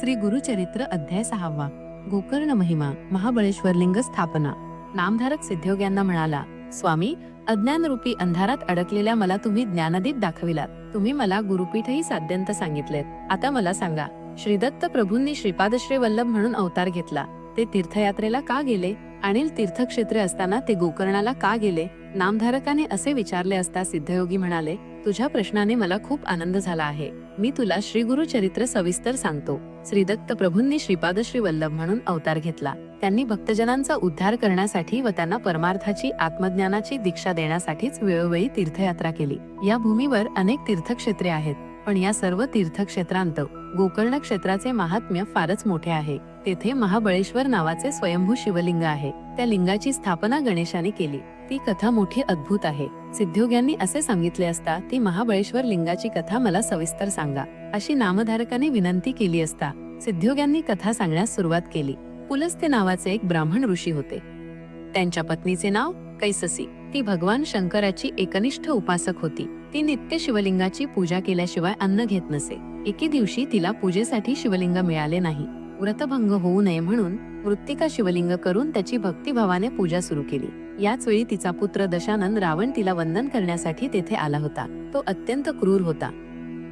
श्री गुरुचरित्र अध्याय सहावा. गोकर्ण महिमा महाबळेश्वर लिंग स्थापना. नामधारक सिद्धयोग्यांना म्हणाला स्वामी अज्ञानरूपी अंधारात अडकलेल्या मला तुम्ही ज्ञानदीप दाखविलात. तुम्ही मला गुरुपीठही साध्यंत सांगितलेत. आता मला सांगा श्रीदत्त प्रभूंनी श्रीपादश्री वल्लभ म्हणून अवतार घेतला. ते तीर्थयात्रेला का गेले? अनिल तीर्थक्षेत्रे असताना ते गोकर्णाला का गेले? नामधारकाने असे विचारले असता सिद्धयोगी म्हणाले तुझ्या प्रश्नाने मला खूप आनंद झाला आहे. मी तुला श्री गुरु चरित्र सविस्तर सांगतो. श्रीदत्त प्रभूंनी श्रीपाद श्री वल्लभ म्हणून अवतार घेतला. त्यांनी भक्तजनांचा उद्धार करण्यासाठी व त्यांना परमार्थाची आत्मज्ञानाची दीक्षा देण्यासाठीच वेळोवेळी तीर्थयात्रा केली. या भूमीवर अनेक तीर्थक्षेत्रे आहेत पण या सर्व तीर्थक्षेत्रांत गोकर्ण क्षेत्राचे महात्म्य फारच मोठे आहे. तेथे महाबळेश्वर नावाचे स्वयंभू शिवलिंग आहे. त्या लिंगाची स्थापना गणेशाने केली. ती कथा मोठी अद्भुत आहे. सिद्धयोग्यांनी असे सांगितले असता ती महाबळेश्वर लिंगाची कथा मला सविस्तर सांगा अशी नामधारकाने विनंती केली असता सिद्धयोग्यांनी कथा सांगण्यास सुरुवात केली. पुलस्ते नावाचे एक ब्राह्मण ऋषी होते. त्यांच्या पत्नीचे नाव कैससी. ती भगवान शंकराची एकनिष्ठ उपासक होती. ती नित्य शिवलिंगाची पूजा केल्याशिवाय अन्न घेत नसे. एके दिवशी तिला पूजेसाठी शिवलिंग मिळाले नाही. व्रतभंग होऊ नये म्हणून मृत्तिका शिवलिंग करून त्याची भक्तिभावाने पूजा सुरू केली. याच वेळी तिचा पुत्र दशानन रावण तिला वंदन करण्यासाठी तेथे आला होता. तो अत्यंत क्रूर होता.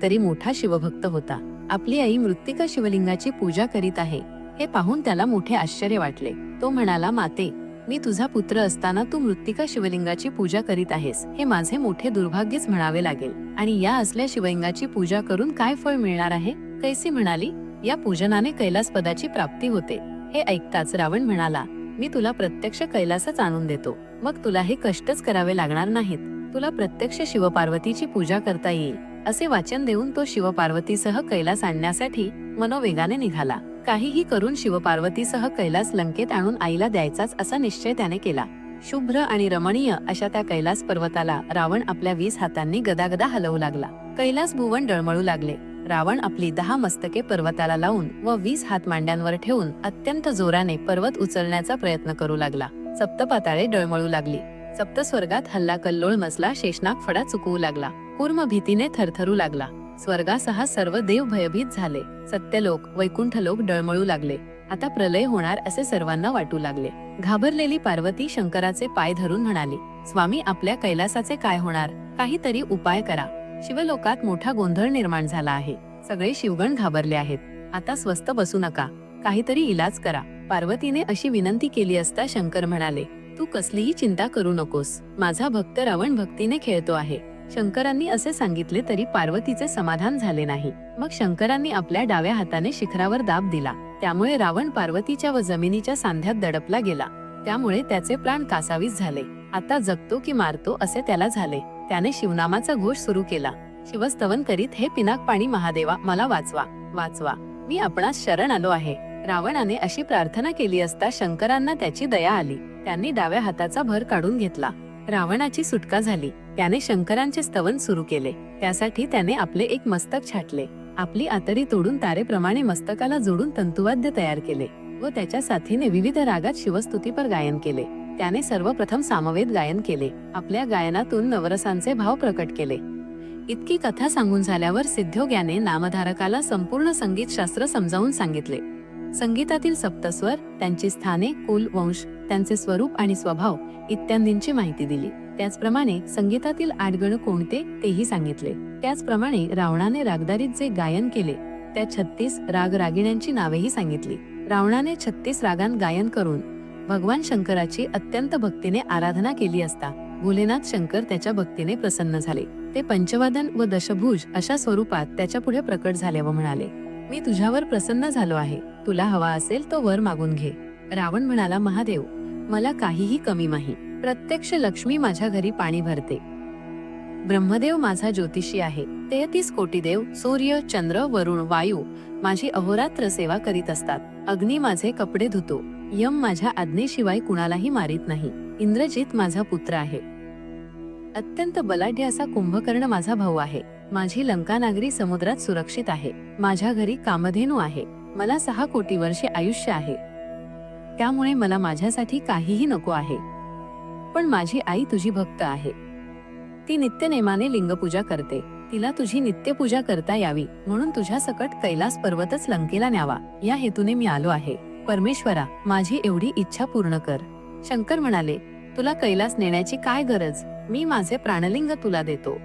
तरी मोठा शिवभक्त होता. आपली आई मृत्तिका शिवलिंगाची पूजा करीत आहे. हे पाहून त्याला मोठे आश्चर्य वाटले. तो म्हणाला माते मी तुझा पुत्र असताना तू मृत्तिका शिवलिंगाची पूजा करीत आहेस. हे माझे मोठे दुर्भाग्यच म्हणावे लागेल. आणि या असल्या शिवलिंगाची पूजा करून काय फळ मिळणार आहे? कैसी म्हणाली या पूजनाने कैलास पदाची प्राप्ती होते. हे ऐकताच रावण म्हणाला मी तुला प्रत्यक्ष कैलासच आणून देतो. मग तुला हे कष्टच करावे लागणार नाहीत. तुला प्रत्यक्ष शिवपार्वतीची पूजा करता येईल. असे वाचन देऊन तो शिवपार्वतीसह कैलास आणण्यासाठी मनोवेगाने निघाला. काहीही करून शिवपार्वतीसह कैलास लंकेत आणून आईला द्यायचाच असा निश्चय त्याने केला. शुभ्र आणि रमणीय अशा त्या कैलास पर्वताला रावण आपल्या वीस हातांनी गदागदा हलवू लागला. कैलास भुवन डळमळू लागले. रावण आपली दहा मस्तके पर्वताला लावून व वीस हात मांड्यांवर ठेवून अत्यंत जोराने पर्वत उचलण्याचा प्रयत्न करू लागला. सप्तपाताळे डळमळू लागली. सप्तस्वर्गात हल्ला कल्लोळ मसला शेषनाग फडा चुकवू लागला. कुर्म भीतीने थरथरू लागला. स्वर्गासह सर्व देव भयभीत झाले. सत्यलोक वैकुंठलोक डळमळू लागले. आता प्रलय होणार असे सर्वांना वाटू लागले. घाबरलेली पार्वती शंकराचे पाय धरून म्हणाली स्वामी आपल्या कैलासाचे काय होणार? काहीतरी उपाय करा. शिवलोकात मोठा गोंधळ निर्माण झाला आहे. सगळे शिवगण घाबरले आहेत. आता स्वस्त बसू नका. काहीतरी इलाज करा. पार्वतीने अशी विनंती केली असता शंकर म्हणाले तू कसलीही चिंता करू नकोस. माझा भक्त रावण भक्तीने खेळतो आहे. शंकरांनी असे सांगितले तरी पार्वतीचे समाधान झाले नाही. मग शंकरांनी आपल्या डाव्या हाताने शिखरावर दाब दिला. त्यामुळे रावण पार्वतीच्या व जमिनीच्या सांध्यात दडपला गेला. त्यामुळे त्याचे प्राण कासावीस झाले. आता जगतो की मारतो असे त्याला झाले. त्याने शिवनामाचा घोष सुरू केला. शिवस्तवन करीत हे पिनाक पाणी महादेवा मला वाचवा वाचवा. मी आपणास शरण आलो आहे. रावणाने अशी प्रार्थना केली असता शंकरांना त्याची दया आली. त्यांनी डाव्या हाताचा भर काढून घेतला. रावणाची सुटका झाली. त्याने शंकरांचे स्तवन सुरू केले. त्यासाठी त्याने आपले एक मस्तक छाटले. आपली आतडी तोडून तारेप्रमाणे मस्तकाला जोडून तंतुवाद्य तयार केले व त्याच्या साथीने विविध रागात शिवस्तुतीपर गायन केले. त्याने सर्वप्रथम सामवेद गायन केले. आपल्या गायनातून नवरसांचे भाव प्रकट केले. इतकी कथा सांगून झाल्यावर सिद्धोग्याने नामधारकाला संपूर्ण संगीतशास्त्र समजावून सांगितले. संगीतातील सप्तस्वर त्यांची स्थाने कुल वंश त्यांचे स्वरूप आणि स्वभाव इत्यादींची माहिती दिली. त्याचप्रमाणे संगीतातील आडगण कोणते तेही सांगितले. त्याचप्रमाणे रावणाने रागदारीत जे गायन केले त्या छत्तीस राग रागिण्यांची नावेही सांगितली. रावणाने छत्तीस रागांत गायन करून भगवान शंकराची अत्यंत भक्तीने आराधना केली असता भोलेनाथ शंकर त्याच्या भक्तीने प्रसन्न झाले. ते पंचवादन व दशभुज अशा स्वरूपात त्याच्या पुढे प्रकट झाले व म्हणाले मी तुझ्यावर प्रसन्न झालो आहे. तुला हवा असेल तो वर मागून घे. रावण म्हणाला महादेव मला काहीही कमी नाही. प्रत्यक्ष लक्ष्मी माझ्या घरी पाणी भरते. ब्रह्मदेव माझा ज्योतिषी आहे. तेहतीस कोटी देव सूर्य चंद्र वरुण वायू माझी अहोरात्र सेवा करीत असतात. अग्नी माझे कपडे धुतो. यम माझ्या आज्ञेशिवाय कुणालाही मारित नाही. इंद्रजित माझा पुत्र आहे. अत्यंत बलाढ्य असा कुंभकर्ण माझा भाऊ आहे. माझी लंका नागरी समुद्रात सुरक्षित आहे. माझ्या घरी कामधेनू आहे. मला सहा कोटी वर्षे आयुष्य आहे. त्यामुळे मला माझ्यासाठी काहीही नको आहे. पण माझी आई तुझी भक्त आहे. ती नित्यनेमाने लिंगपूजा करते. तिला तुझी नित्यपूजा करता यावी म्हणून तुझ्या सकट कैलास पर्वतच लंकेला न्यावा. या हेतूने मी आलो आहे. परमेश्वरा माझी एवढी इच्छा पूर्ण कर. शंकर म्हणाले तुला कैलास नेण्याची काय गरज? मी माझे प्राणलिंग तुला देतो.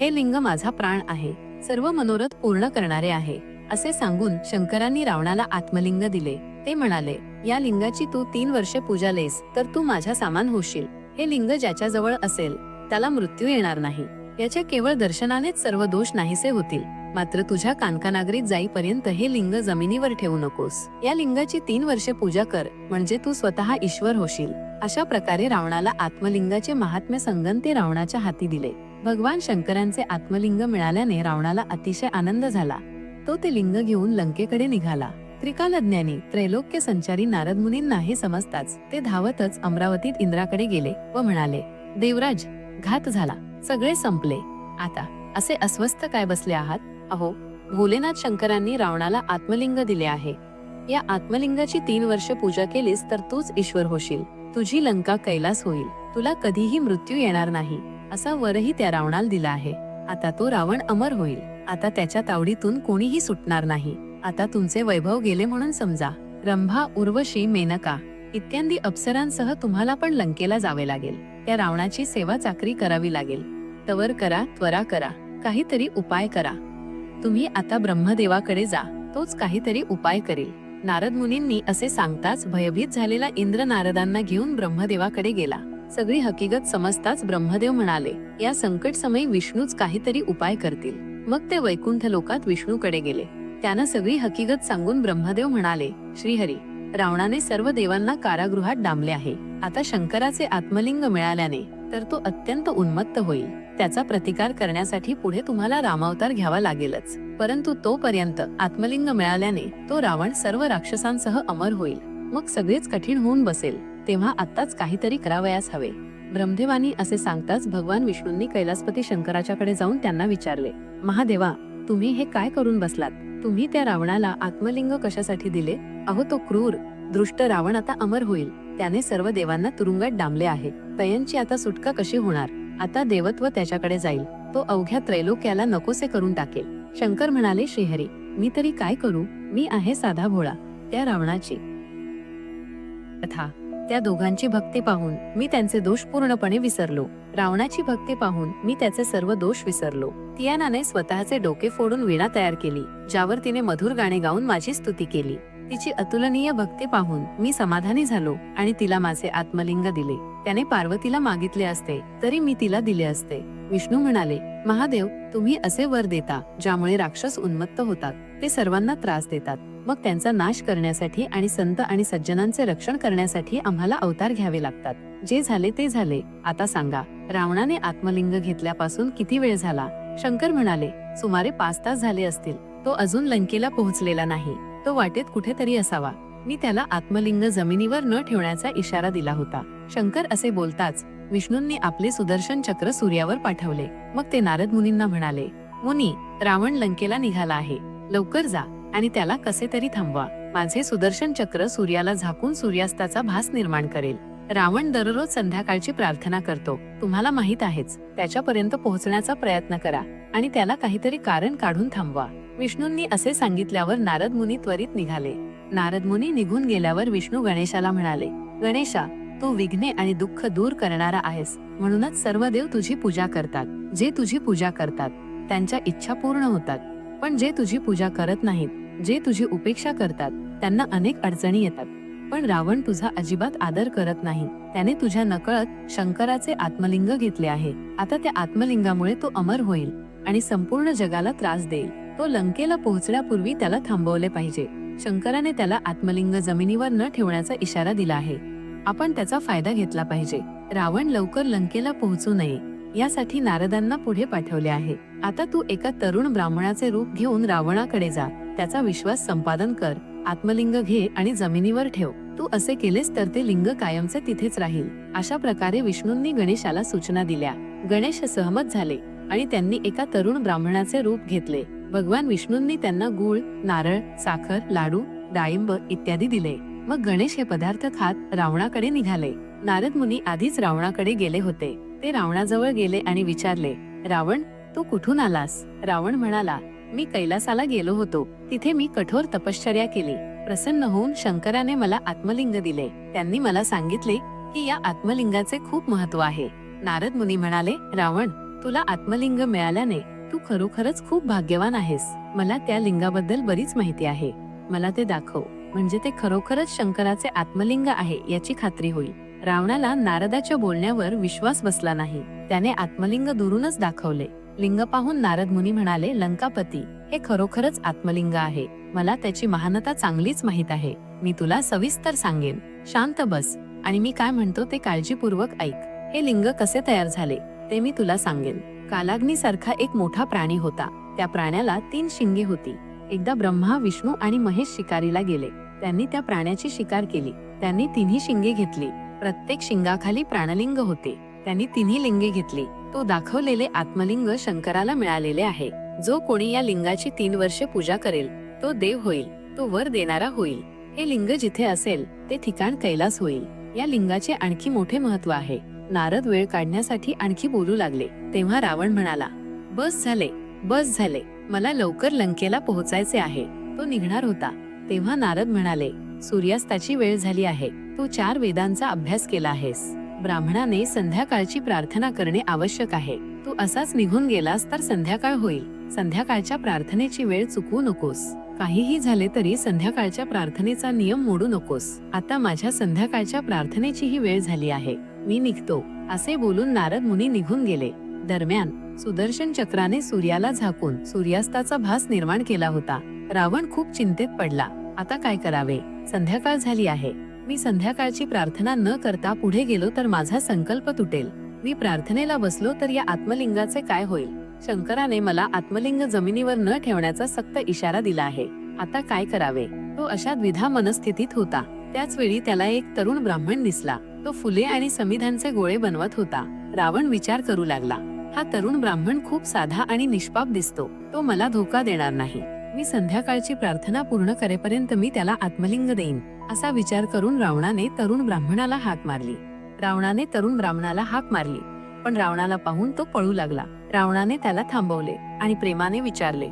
हे लिंग माझा प्राण आहे. सर्व मनोरथ पूर्ण करणारे आहे. असे सांगून शंकरांनी रावणाला आत्मलिंग दिले. ते म्हणाले या लिंगाची तू तीन वर्षे पूजालेस तर तू माझ्या सामान होशील. हे लिंग ज्याच्या जवळ असेल त्याला मृत्यू येणार नाही. याच्या केवळ दर्शनानेच सर्व दोष नाहीसे होतील. मात्र तुझ्या कानकानागरीत जाईपर्यंत हे लिंग जमिनीवर ठेवू नकोस. या लिंगाची तीन वर्षे पूजा कर म्हणजे तू स्वतः ईश्वर होशील. अशा प्रकारे रावणाला आत्मलिंगाचे महात्म्य संगन ते रावणाच्या हाती दिले. भगवान शंकरांचे आत्मलिंग मिळाल्याने रावणाला अतिशय आनंद झाला. तो ते लिंग घेऊन लंकेकडे निघाला. त्रिकालज्ञानी त्रैलोक्य संचारी नारद मुनींना हे समजताच ते धावतच अमरावतीत इंद्राकडे गेले व म्हणाले देवराज घात झाला. सगळे संपले. आता असे अस्वस्थ काय बसले आहात? अहो भोलेनाथ शंकरांनी रावणाला आत्मलिंग दिले आहे. या आत्मलिंगाची तीन वर्ष पूजा केलीस तर तूच ईश्वर होशील. तुझी लंका कैलास होईल. तुला कधीही मृत्यू येणार नाही. असा वरही त्या रावणाला दिला आहे. आता तो रावण अमर होईल. आता त्याच्या तावडीतून कोणीही सुटणार नाही. आता तुमचे वैभव गेले म्हणून समजा. रंभा उर्वशी मेनका इत्यादी अप्सरांसह तुम्हाला पण लंकेला जावे लागेल. त्या रावणाची सेवा चाकरी करावी लागेल. तवर करा त्वरा करा. काहीतरी उपाय करा. तुम्ही आता ब्रह्मदेवाकडे जा. तोच काहीतरी उपाय करेल. नारद मुनींनी असे सांगताच भयभीत झालेला इंद्र नारदांना घेऊन ब्रह्मदेवाकडे गेला. सगळी हकीकत समजताच ब्रह्मदेव म्हणाले या संकट समयी विष्णूच काहीतरी उपाय करतील. मग ते वैकुंठ लोकात विष्णूकडे गेले. त्यानं सगळी हकीकत सांगून ब्रह्मदेव म्हणाले श्रीहरी रावणाने सर्व देवांना कारागृहात डांबले आहे. आता शंकराचे आत्मलिंग मिळाल्याने तर तो अत्यंत उन्मत्त होईल. त्याचा प्रतिकार करण्यासाठी पुढे तुम्हाला रामावतार घ्यावा लागेलच. परंतु तोपर्यंत आत्मलिंग मिळाल्याने तो रावण सर्व राक्षसांसह अमर होईल. मग सगळेच कठीण होऊन बसेल. तेव्हा आत्ताच काहीतरी करावयास हवे. ब्रह्मदेवानी असे सांगताच भगवान विष्णूंनी कैलासपती शंकराच्याकडे जाऊन त्यांना विचारले महादेवा तुम्ही हे काय करून बसलात? तुम्ही त्या रावणाला आत्मलिंग कशासाठी दिले? अहो तो क्रूर दृष्ट रावण आता अमर होईल. त्याने सर्व देवांना तुरुंगात डांबले आहे. तयांची आता सुटका कशी होणार? आता देवत्व त्याच्याकडे जाईल. तो अवघ्या त्रैलोक्याला नकोसे करून टाकेल. शंकर म्हणाले श्रीहरी मी तरी काय करू? मी आहे साधा भोळा. त्या रावणाची कथा. त्या दोघांची भक्ती पाहून मी त्यांचे दोष पूर्णपणे विसरलो. रावणाची भक्ती पाहून मी त्याचे सर्व दोष विसरलो. तियानाने स्वतःचे डोके फोडून वीणा तयार केली ज्यावर तिने मधुर गाणे गाऊन माझी स्तुती केली. तिची अतुलनीय भक्ती पाहून मी समाधानी झालो आणि तिला माझे आत्मलिंग दिले. त्याने पार्वतीला मागितले असते तरी मी तिला दिले असते. विष्णू म्हणाले महादेव तुम्ही असे वर देता ज्यामुळे राक्षस उन्मत्त होतात. ते सर्वांना त्रास देतात. मग त्यांचा नाश करण्यासाठी आणि संत आणि सज्जनांचे रक्षण करण्यासाठी आम्हाला अवतार घ्यावे लागतात. जे झाले ते झाले. आता सांगा रावणाने आत्मलिंग घेतल्यापासून किती वेळ झाला? शंकर म्हणाले सुमारे पाच तास झाले असतील. तो अजून लंकेला पोहोचलेला नाही. तो वाटेत कुठेतरी असावा. मी त्याला आत्मलिंग जमिनीवर न ठेवण्याचा इशारा दिला होता. शंकर असे बोलताच विष्णूंनी आपले सुदर्शन चक्र सूर्यावर पाठवले. मग ते नारद मुनींना म्हणाले मुनी रावण लंकेला निघाला आहे. लवकर जा आणि त्याला कसे तरी थांबवा. माझे सुदर्शन चक्र सूर्याला झाकून सूर्यास्ताचा भास निर्माण करेल. रावण दररोज संध्याकाळची प्रार्थना करतो. तुम्हाला माहीत आहेच त्याच्यापर्यंत पोहोचण्याचा प्रयत्न करा आणि त्याला काहीतरी कारण काढून थांबवा. विष्णूंनी असे सांगितल्यावर नारद मुनी त्वरित निघाले. नारद मुनी निघून गेल्यावर विष्णू गणेशाला म्हणाले गणेशा तू विघ्ने आणि दुःख दूर करणारा आहेस. म्हणूनच सर्व देव तुझी पूजा करतात. जे तुझी पूजा करतात त्यांच्या इच्छा पूर्ण होतात. पण जे तुझी पूजा करत नाहीत जे तुझी उपेक्षा करतात त्यांना अनेक अडचणी येतात. पण रावण तुझा अजिबात आदर करत नाही. त्याने तुझ्या नकळत शंकराचे आत्मलिंग घेतले आहे. आता त्या आत्मलिंगामुळे तो अमर होईल आणि संपूर्ण जगाला त्रास देईल. तो लंकेला पोहोचण्यापूर्वी त्याला थांबवले पाहिजे. शंकराने त्याला आत्मलिंग जमिनीवर न ठेवण्याचा इशारा दिला आहे. आपण त्याचा फायदा घेतला पाहिजे. रावण लवकर लंकेला पोहोचू नये. यासाठी नारदांना पुढे पाठवले आहे. आता तू एका तरुण ब्राह्मणाचे रूप घेऊन रावणाकडे जा. त्याचा विश्वास संपादन कर. आत्मलिंग घे आणि जमिनीवर ठेव. तू असे केलेस तर ते लिंग कायमचे तिथेच राहील. अशा प्रकारे विष्णूंनी गणेशाला सूचना दिल्या. गणेश सहमत झाले आणि त्यांनी एका तरुण ब्राह्मणाचे रूप घेतले. भगवान विष्णूंनी त्यांना गुळ नारळ साखर लाडू डाळिंब इत्यादी दिले. मग गणेश हे पदार्थ खात रावणाकडे निघाले. नारद मुनी आधीच रावणाकडे गेले होते. ते रावणाजवळ गेले आणि विचारले रावण तू कुठून आलास? रावण म्हणाला मी कैलासाला गेलो होतो. तिथे मी कठोर तपश्चर्या केली. प्रसन्न होऊन शंकराने मला आत्मलिंग दिले. त्यांनी मला सांगितले की या आत्मलिंगाचे खूप महत्त्व आहे. नारद मुनी म्हणाले रावण तुला आत्मलिंग मिळाल्याने तू खरोखरच खूप भाग्यवान आहेस. मला त्या लिंगाबद्दल बरीच माहिती आहे. मला ते दाखव. म्हणजे ते खरोखरच शंकराचे आत्मलिंग आहे याची खात्री होईल. रावणाला नारदाच्या बोलण्यावर विश्वास बसला नाही. त्याने आत्मलिंग दुरूनच दाखवले. लिंग पाहून नारद मुनी म्हणाले लंकापती हे खरोखरच आत्मलिंग आहे. मला त्याची महानता चांगलीच माहीत आहे. मी तुला सविस्तर सांगेन. शांत बस. आणि मी काय म्हणतो ते काळजीपूर्वक ऐक. हे लिंग कसे तयार झाले ते मी तुला सांगेन. कालाग्नी सारखा एक मोठा प्राणी होता. त्या प्राण्याला तीन शिंगे होती. एकदा ब्रह्मा विष्णू आणि महेश शिकारीला गेले. त्यांनी त्या प्राण्याची शिकार केली. त्यांनी तिन्ही शिंगे घेतली. प्रत्येक शिंगाखाली प्राणलिंग होते. त्यांनी तिन्ही लिंगे घेतली. तो दाखवलेले आत्मलिंग शंकराला मिळालेले आहे. जो कोणी या लिंगाची तीन वर्षे पूजा करेल तो देव होईल तो वर देणारा होईल. हे लिंग जिथे असेल ते ठिकाण कैलास होईल. या लिंगाचे आणखी मोठे महत्त्व आहे. नारद वेळ काढण्यासाठी आणखी बोलू लागले. तेव्हा रावण म्हणाला बस झाले बस झाले. मला लवकर लंकेला पोहोचायचे आहे. तो निघणार होता. तेव्हा नारद म्हणाले सूर्यास्ताची वेळ झाली आहे. तू चार वेदांचा अभ्यास केला आहेस. ब्राह्मणाने संध्याकाळची प्रार्थना करणे आवश्यक आहे. तू असाच निघून गेलास तर संध्याकाळ होईल. संध्याकाळच्या प्रार्थनेची वेळ चुकवू नकोस. काहीही झाले तरी संध्याकाळच्या प्रार्थनेचा नियम मोडू नकोस. आता माझ्या संध्याकाळच्या प्रार्थनेची ही वेळ झाली आहे. मी निघतो. असे बोलून नारद मुनी निघून गेले. दरम्यान सुदर्शन चक्राने सूर्याला झाकून सूर्यास्ताचा भास निर्माण केला होता. रावण खूप चिंतेत पडला. आता काय करावे? संध्याकाळ झाली आहे. मी संध्याकाळची प्रार्थना न करता पुढे गेलो तर माझा संकल्प तुटेल. मी प्रार्थनेला बसलो तर या आत्मलिंगाचे काय होईल? शंकराने मला आत्मलिंग जमिनीवर न ठेवण्याचा सक्त इशारा दिला आहे. आता काय करावे? तो अशा द्विधा मनस्थितीत होता. त्याच वेळी त्याला एक तरुण ब्राह्मण दिसला. तो फुले आणि समिधांचे गोळे बनवत होता. रावण विचार करू लागला. हा तरुण ब्राह्मण खूप साधा आणि निष्पाप दिसतो. तो मला धोका देणार नाही. मी संध्याकाळची प्रार्थना पूर्ण करेपर्यंत मी त्याला आत्मलिंग देईन असा विचार करून रावणाने तरुण ब्राह्मणाला हाक मारली. रावणाने तरुण ब्राह्मणाला हाक मारली पण रावणाला पाहून तो पळू लागला. रावणाने त्याला थांबवले आणि प्रेमाने विचारले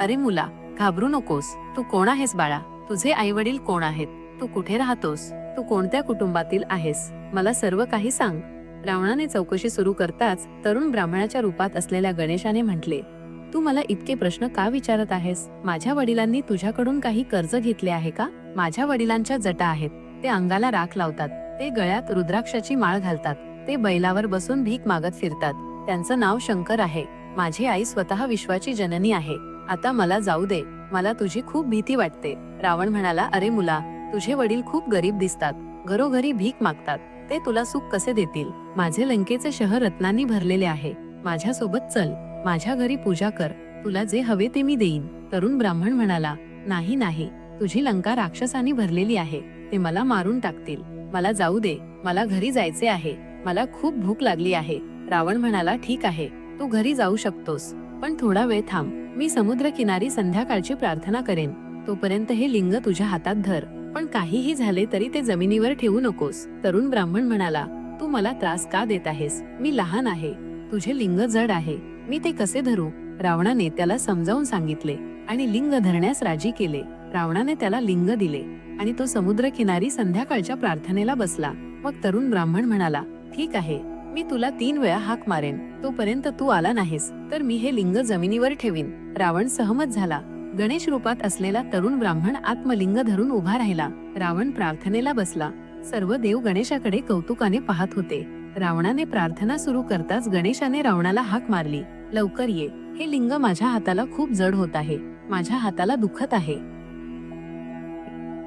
अरे मुला घाबरू नकोस. तू कोण आहेस बाळा? तुझे आई वडील कोण आहेत? तू कुठे राहतोस? तू कोणत्या कुटुंबातील आहेस? मला सर्व काही सांग. रावणाने चौकशी सुरू करताच तरुण ब्राह्मणाच्या रूपात असलेल्या गणेशाने म्हटले तू मला इतके प्रश्न का विचारत आहेस? माझ्या वडिलांनी तुझ्याकडून काही कर्ज घेतले आहे का? माझ्या वडिलांच्या जटा आहेत. ते अंगाला राख लावतात. ते गळ्यात रुद्राक्षाची माळ घालतात. ते बैलावर बसून भीक मागत फिरतात. त्यांचं नाव शंकर आहे. माझी आई स्वतः विश्वाची जननी आहे. आता मला जाऊ दे. मला तुझी खूप भीती वाटते. रावण म्हणाला अरे मुला तुझे वडील खूप गरीब दिसतात. घरोघरी भीक मागतात. ते तुला सुख कसे देतील? माझे लंकेचे शहर रत्नांनी भरलेले आहे. माझ्यासोबत चल. माझ्या घरी पूजा कर तुला जे हवे ते मी देईन. तरुण ब्राह्मण म्हणाला नाही नाही तुझी लंका राक्षसाने भरलेली आहे ते मला मारून टाकतील. मला जाऊ दे मला घरी जायचे आहे मला खूप भूक लागली आहे. रावण म्हणाला ठीक आहे तू घरी जाऊ शकतोस पण थोडा वेळ थांब मी समुद्र किनारी संध्याकाळची प्रार्थना करेन. तोपर्यंत हे लिंग तुझ्या हातात धर पण काहीही झाले तरी ते जमिनीवर ठेवू नकोस. तरुण ब्राह्मण म्हणाला तू मला त्रास का देत आहेस? मी लहान आहे तुझे लिंग जड आहे मी ते कसे धरू? रावणाने त्याला समजावून सांगितले आणि लिंग धरण्यास राजी केले. रावणाने त्याला लिंग दिले आणि तो समुद्र किनारी संध्याकाळच्या प्रार्थनेला बसला. मग तरुण ब्राह्मण म्हणाला ठीक आहे मी तुला तीन वेळा हाक मारेन. तोपर्यंत तू आला नाहीस तर मी हे लिंग जमिनीवर ठेवीन. रावण सहमत झाला. गणेश रूपात असलेला तरुण ब्राह्मण आत्मलिंग धरून उभा राहिला. रावण प्रार्थनेला बसला. सर्व देव गणेशाकडे कौतुकाने पाहत होते. रावणाने प्रार्थना सुरू करताच गणेशाने रावणाला हाक मारली. लवकर ये. हे लिंग माझ्या हाताला खूप जड होत आहे. माझ्या हाताला दुखत आहे.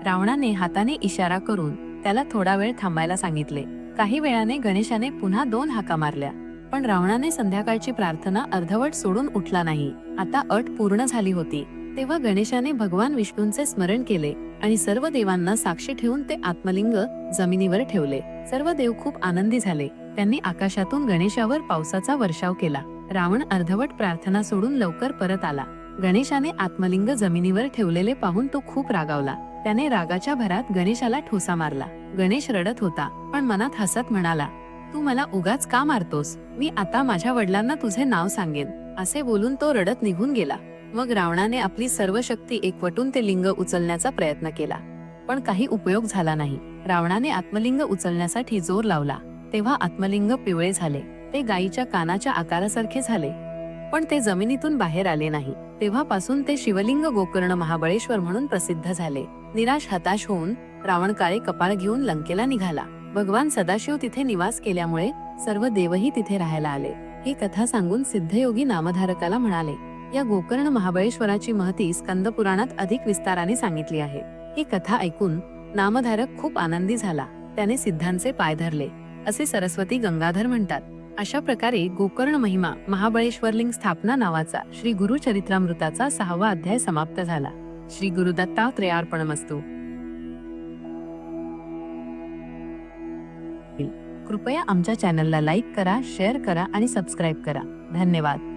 रावणाने हाताने इशारा करून त्याला थोडा वेळ थांबायला सांगितले. काही वेळाने गणेशाने पुन्हा दोन हाका मारल्या. पण रावणाने संध्याकाळची प्रार्थना अर्धवट सोडून उठला नाही. आता अट पूर्ण झाली होती. तेव्हा गणेशाने भगवान विष्णूंचे स्मरण केले. आणि सर्व देवांना साक्षी ठेवून ते आत्मलिंग जमिनीवर ठेवले. सर्व देव खूप आनंदी झाले. त्यांनी आकाशातून गणेशावर पावसाचा वर्षाव केला. रावण अर्धवट प्रार्थना सोडून लवकर परत आला. गणेशाने आत्मलिंग जमिनीवर ठेवलेले पाहून तो खूप रागावला. त्याने रागाच्या भरात गणेशाला ठोसा मारला. गणेश रडत होता पण मनात हसत म्हणाला तू मला उगाच का मारतोस? मी आता माझ्या वडिलांना तुझे नाव सांगेन. असे बोलून तो रडत निघून गेला. मग रावणाने आपली सर्व शक्ती एकवटून ते लिंग उचलण्याचा प्रयत्न केला. पण काही उपयोग झाला नाही. रावणाने आत्मलिंग उचलण्यासाठी जोर लावला. तेव्हा आत्मलिंग पिवळे झाले. ते गायीच्या कानाच्या आकारासारखे झाले. पण ते जमिनीतून बाहेर आले नाही. तेव्हापासून ते शिवलिंग गोकर्ण महाबळेश्वर म्हणून प्रसिद्ध झाले. निराश हताश होऊन रावण काळे कपाळ घेऊन लंकेला निघाला. भगवान सदाशिव तिथे निवास केल्यामुळे सर्व देवही तिथे राहायला आले. ही कथा सांगून सिद्धयोगी नामधारकाला म्हणाले या गोकर्ण महाबळेश्वराची महती स्कंद पुराणात अधिक विस्ताराने सांगितली आहे. ही कथा ऐकून नामधारक खूप आनंदी झाला. त्याने सिद्धांचे पाय धरले. असे सरस्वती गंगाधर म्हणतात अशा प्रकारे गोकर्ण महिमा महाबळेश्वरलिंग स्थापना नावाचा श्री गुरु चरित्रामृताचा सहावा अध्याय समाप्त झाला. श्री गुरुदत्तात्रेयार्पणमस्तू कृपया आमच्या चॅनलला लाईक करा शेअर करा आणि सबस्क्राईब करा. धन्यवाद.